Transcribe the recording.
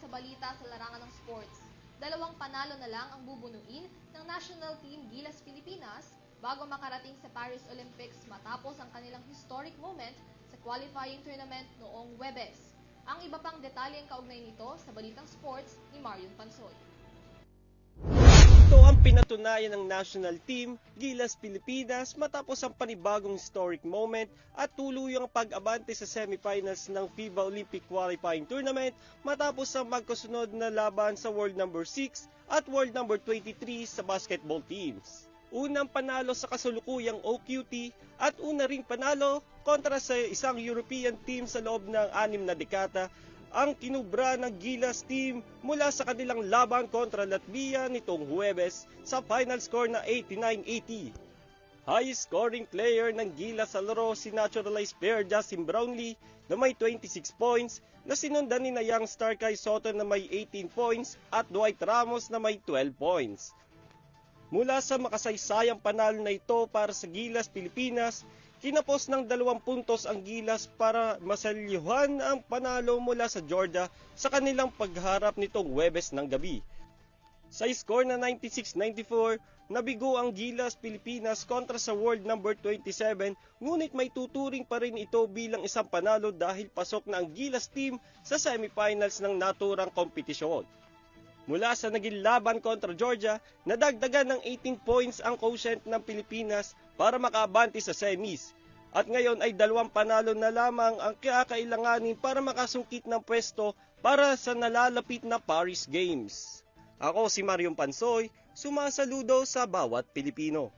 sa balita sa larangan ng sports. Dalawang panalo na lang ang bubunuin ng national team Gilas Pilipinas bago makarating sa Paris Olympics matapos ang kanilang historic moment sa qualifying tournament noong Webes. Ang iba pang detalyeng kaugnay nito sa Balitang Sports ni Marion Pansoy. Ito ang pinatunayan ng national team, Gilas Pilipinas, matapos ang panibagong historic moment at tuluyang pag-abante sa semifinals ng FIBA Olympic Qualifying Tournament matapos ang magkasunod na laban sa World Number 6 at World Number 23 sa basketball teams. Unang panalo sa kasulukuyang OQT at una ring panalo kontra sa isang European team sa loob ng anim na dekada ang kinubra ng Gilas team mula sa kanilang laban kontra Latvia nitong Huwebes sa final score na 89-80. High scoring player ng Gilas sa laro si naturalized player Justin Brownlee na may 26 points na sinundan ni na young star Kai Soto na may 18 points at Dwight Ramos na may 12 points. Mula sa makasaysayang panalo na ito para sa Gilas Pilipinas, kinapos ng dalawang puntos ang Gilas para masalyuhan ang panalo mula sa Georgia sa kanilang pagharap nitong Webes ng gabi. Sa score na 96-94, nabigo ang Gilas Pilipinas kontra sa world number 27 ngunit may tuturing pa rin ito bilang isang panalo dahil pasok na ang Gilas team sa semifinals ng naturang kompetisyon. Mula sa naging laban kontra Georgia, nadagdagan ng 18 points ang quotient ng Pilipinas para makaabante sa semis. At ngayon ay dalawang panalo na lamang ang kakailanganin para makasungkit ng pwesto para sa nalalapit na Paris Games. Ako si Marion Pansoy, sumasaludo sa bawat Pilipino.